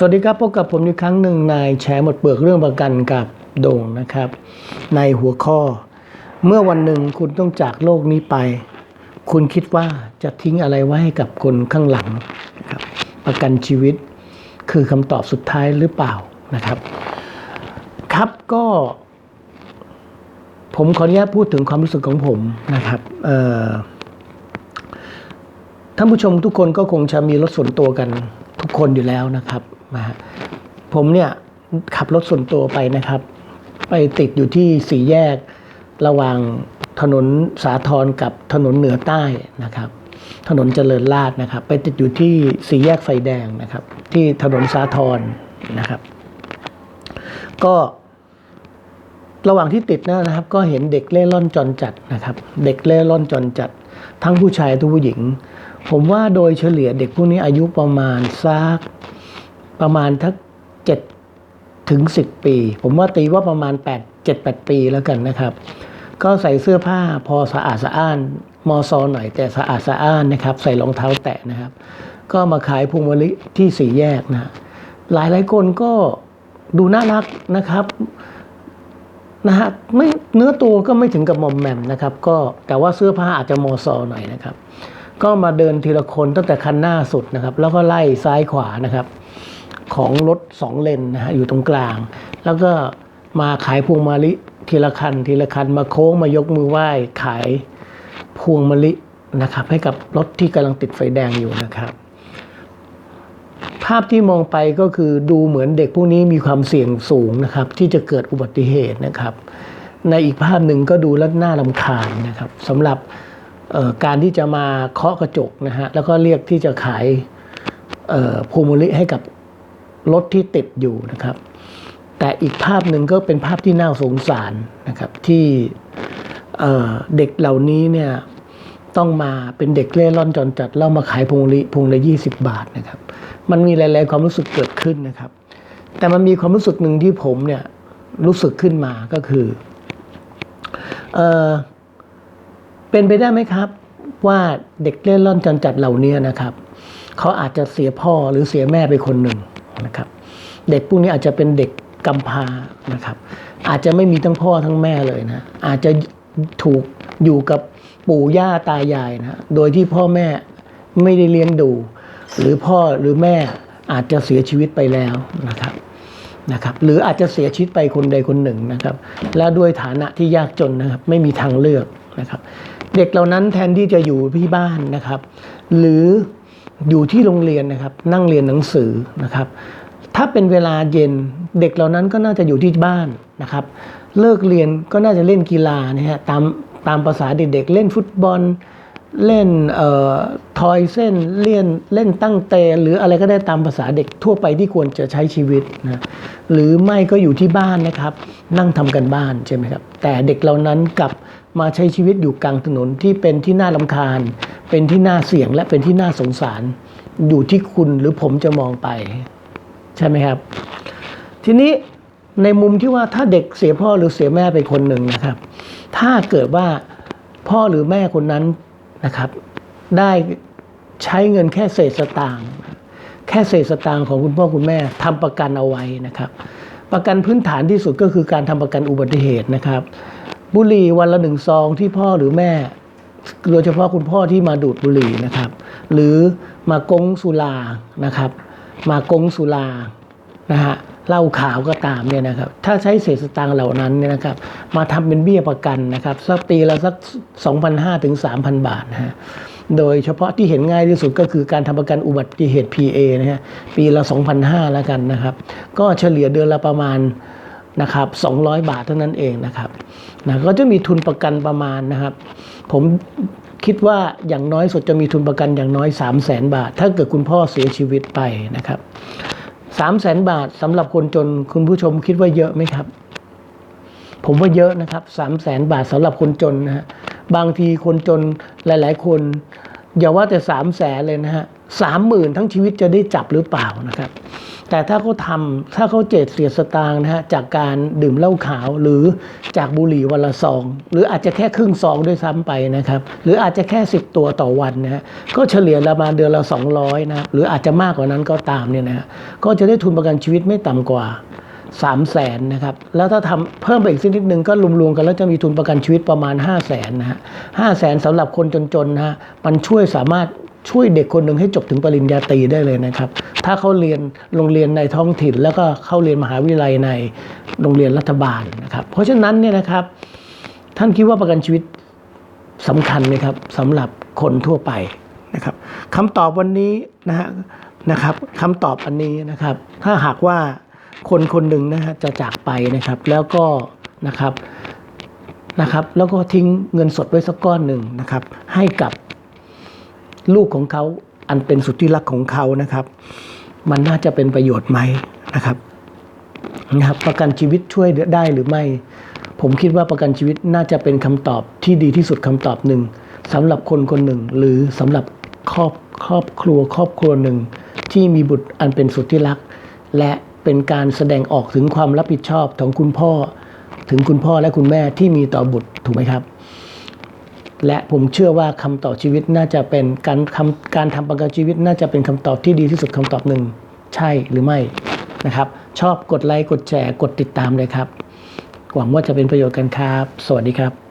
สวัสดีครับพบกับผมอีกครั้งหนึ่งในแชร์หมดเปลือกเรื่องประกันกับโด่งนะครับ ในหัวข้อ เมื่อวันหนึ่งคุณต้องจากโลกนี้ไป คุณคิดว่าจะทิ้งอะไรไว้ให้กับคนข้างหลังนะครับประกันชีวิตคือคำตอบสุดท้ายหรือเปล่านะครับ ครับก็ ผมขออนุญาตพูดถึงความรู้สึกของผมนะครับท่านผู้ชมทุกคนก็คงจะมีรถส่วนตัวกันทุกคนอยู่แล้วนะครับ นะฮะผมเนี่ยขับรถส่วนตัวไปนะครับ ไปติดอยู่ที่สี่แยกระหว่างถนนสาทรกับถนนเหนือใต้นะครับ ถนนเจริญราษฎร์นะครับ ไปติดอยู่ที่สี่แยกไฟแดงนะครับ ที่ถนนสาทรนะครับ ก็ระหว่างที่ติดนะครับ ก็เห็นเด็กเล่ร่อนจรจัดนะครับ เด็กเล่ร่อนจรจัด ทั้งผู้ชายทั้งผู้หญิง ผมว่าโดยเฉลี่ยเด็กพวกนี้อายุประมาณสัก ประมาณทักเจ็ดถึงสิบปี ผมว่าตีว่าประมาณแปดเจ็ดแปดปีแล้วกันนะครับ ก็ใส่เสื้อผ้าพอสะอาดสะอ้านมอซอหน่อยแต่สะอาดสะอ้านนะครับ ใส่รองเท้าแตะนะครับ ก็มาขายพวงมะลิที่สี่แยกนะหลายหลายคนก็ดูน่ารักนะครับนะฮะไม่เนื้อตัวก็ไม่ถึงกับมอมแมมนะครับ ก็แต่ว่าเสื้อผ้าอาจจะมอซอหน่อยนะครับ ก็มาเดินทีละคนตั้งแต่คันหน้าสุดนะครับ แล้วก็ไล่ซ้ายขวานะครับ ของรถสองเลนนะฮะอยู่ตรงกลาง แล้วก็มาขายพวงมะลิทีละคันทีละคันมาโค้งมายกมือไหว้ขายพวงมะลินะครับ ให้กับรถที่กำลังติดไฟแดงอยู่นะครับ ภาพที่มองไปก็คือดูเหมือนเด็กพวกนี้มีความเสี่ยงสูงนะครับ ที่จะเกิดอุบัติเหตุนะครับ ในอีกภาพหนึ่งก็ดูแล้วน่ารำคาญนะครับสำหรับการที่จะมาเคาะกระจกนะฮะแล้วก็เรียกที่จะขายพวงมะลิให้กับ รถที่ติดอยู่นะครับ แต่อีกภาพหนึ่งก็เป็นภาพที่น่าสงสารนะครับที่เเด็กเหล่านี้เนี่ยต้องมาเป็นเด็กเล่ร่อนจรจัดแล้วมาขายพวงลิพวงละยี่สิบบาทนะครับ มันมีหลาย ๆ ความรู้สึกเกิดขึ้นนะครับ แต่มันมีความรู้สึกหนึ่งที่ผมเนี่ยรู้สึกขึ้นมาก็คือเออเป็นไปได้ไหมครับ ว่าเด็กเล่นร่อนจรจัดเหล่านี้นะครับเขาอาจจะเสียพ่อหรือเสียแม่ไปคนหนึ่ง นะครับ เด็กพวกนี้อาจจะเป็นเด็กกำพร้านะครับ อาจจะไม่มีทั้งพ่อทั้งแม่เลยนะ อาจจะถูกอยู่กับปู่ย่าตายายนะโดยที่พ่อแม่ไม่ได้เลี้ยงดู หรือพ่อหรือแม่อาจจะเสียชีวิตไปแล้วนะครับนะครับ หรืออาจจะเสียชีวิตไปคนใดคนหนึ่งนะครับ แล้วด้วยฐานะที่ยากจนนะครับ ไม่มีทางเลือกนะครับ เด็กเหล่านั้นแทนที่จะอยู่ที่บ้านนะครับ หรือ อยู่ที่โรงเรียนนะครับ นั่งเรียนหนังสือนะครับ ถ้าเป็นเวลาเย็นเด็กเหล่านั้นก็น่าจะอยู่ที่บ้านนะครับ เลิกเรียนก็น่าจะเล่นกีฬานะฮะตามตามภาษาเด็กๆเล่นฟุตบอล เล่นเอ่อทอยเส้นเล่นเล่นตั้งเตหรืออะไรก็ได้ตามภาษาเด็กทั่วไปที่ควรจะใช้ชีวิตนะหรือไม่ก็อยู่ที่บ้านนะครับ นั่งทำกันบ้านใช่ไหมครับแต่เด็กเหล่านั้นกับ มาใช้ชีวิตอยู่กลางถนนที่เป็นที่น่าลำคาญ เป็นที่น่าเสี่ยงและเป็นที่น่าสงสาร อยู่ที่คุณหรือผมจะมองไป ใช่ไหมครับ ทีนี้ในมุมที่ว่าถ้าเด็กเสียพ่อหรือเสียแม่ไปคนหนึ่งนะครับ ถ้าเกิดว่าพ่อหรือแม่คนนั้นนะครับ ได้ใช้เงินแค่เศษสตางค์แค่เศษสตางค์ของคุณพ่อคุณแม่ทำประกันเอาไว้นะครับ ประกันพื้นฐานที่สุดก็คือการทำประกันอุบัติเหตุนะครับ บุหรี่วันละหนึ่งซองที่พ่อหรือแม่ โดยเฉพาะคุณพ่อที่มาดูดบุหรี่นะครับ หรือมากงสุรานะครับ มากงสุรานะฮะเหล้าขาวก็ตามเนี่ยนะครับ ถ้าใช้เศษสตางค์เหล่านั้นเนี่ยนะครับ มาทำเป็นเบี้ยประกันนะครับ สักปีละสัก 2,500ถึง3,000 บาทนะฮะ โดยเฉพาะที่เห็นง่ายที่สุดก็คือการทำประกันอุบัติเหตุ PA นะฮะ ปีละ 2,500แล้วกันนะครับ ก็เฉลี่ยเดือนละประมาณ นะครับ200 บาทเท่านั้นเองนะครับนะก็จะมีทุนประกันประมาณนะครับ ผมคิดว่าอย่างน้อยสุดจะมีทุนประกันอย่างน้อย3 0 0แสนบาท ถ้าเกิดคุณพ่อเสียชีวิตไปนะครับ3 0 0แสนบาทสำหรับคนจนคุณผู้ชมคิดว่าเยอะไหมครับ ผมว่าเยอะนะครับ3 0 0แสนบาทสำหรับคนจนนะฮะบางทีคนจนหลาย ๆ คนอย่าว่าแต่3 0 0แสนเลยนะฮะ สามหมื่นทั้งชีวิตจะได้จับหรือเปล่านะครับ แต่ถ้าเขาทำถ้าเขาเจตเสียสตางค์นะฮะจากการดื่มเหล้าขาวหรือจากบุหรี่วันละซอง หรืออาจจะแค่ครึ่งซองด้วยซ้ำไปนะครับ หรืออาจจะแค่ 10 ตัวต่อวันนะฮะก็เฉลี่ยประมาณเดือนละ 200นะครับหรืออาจจะมากกว่านั้นก็ตามเนี่ยนะฮะก็จะได้ทุนประกันชีวิตไม่ต่ำกว่า 3 0 0แสนนะครับ แล้วถ้าทำเพิ่มไปอีกสักนิดนึงก็รวมๆกันแล้วจะมีทุนประกันชีวิตประมาณ 5 0 0แสนนะฮะห้าแสนสำหรับคนจนๆนะฮะมันช่วยสามารถช่วยเด็กคนหนึ่งให้จบถึงปริญญาตรีได้เลยนะครับ ถ้าเขาเรียนโรงเรียนในท้องถิ่น แล้วก็เข้าเรียนมหาวิทยาลัยในโรงเรียนรัฐบาลนะครับ เพราะฉะนั้นเนี่ยนะครับ ท่านคิดว่าประกันชีวิตสำคัญไหมครับสำหรับคนทั่วไปนะครับคำตอบวันนี้นะฮะนะครับคำตอบอันนี้นะครับ ถ้าหากว่า คนคนหนึ่งนะฮะจะจากไปนะครับ แล้วก็นะครับนะครับ แล้วก็ทิ้งเงินสดไว้สักก้อนหนึ่งนะครับ ให้กับลูกของเขาอันเป็นสุดที่รักของเขานะครับ มันน่าจะเป็นประโยชน์ไหมนะครับนะครับ ประกันชีวิตช่วยได้หรือไม่ ผมคิดว่าประกันชีวิตน่าจะเป็นคำตอบที่ดีที่สุดคำตอบหนึ่งสำหรับคนคนหนึ่ง หรือสำหรับครอบครอบครัวครอบครัวหนึ่ง ที่มีบุตรอันเป็นสุดที่รัก และ เป็นการแสดงออกถึงความรับผิดชอบของคุณพ่อ ถึงคุณพ่อและคุณแม่ที่มีต่อบุตรถูกไหมครับ และผมเชื่อว่าคำตอบชีวิตน่าจะเป็นการคำการทำประกันชีวิตน่าจะเป็นคำตอบที่ดีที่สุดคำตอบหนึ่ง ใช่หรือไม่นะครับ ชอบกดไลค์กดแชร์กดติดตามเลยครับ หวังว่าจะเป็นประโยชน์กันครับ สวัสดีครับ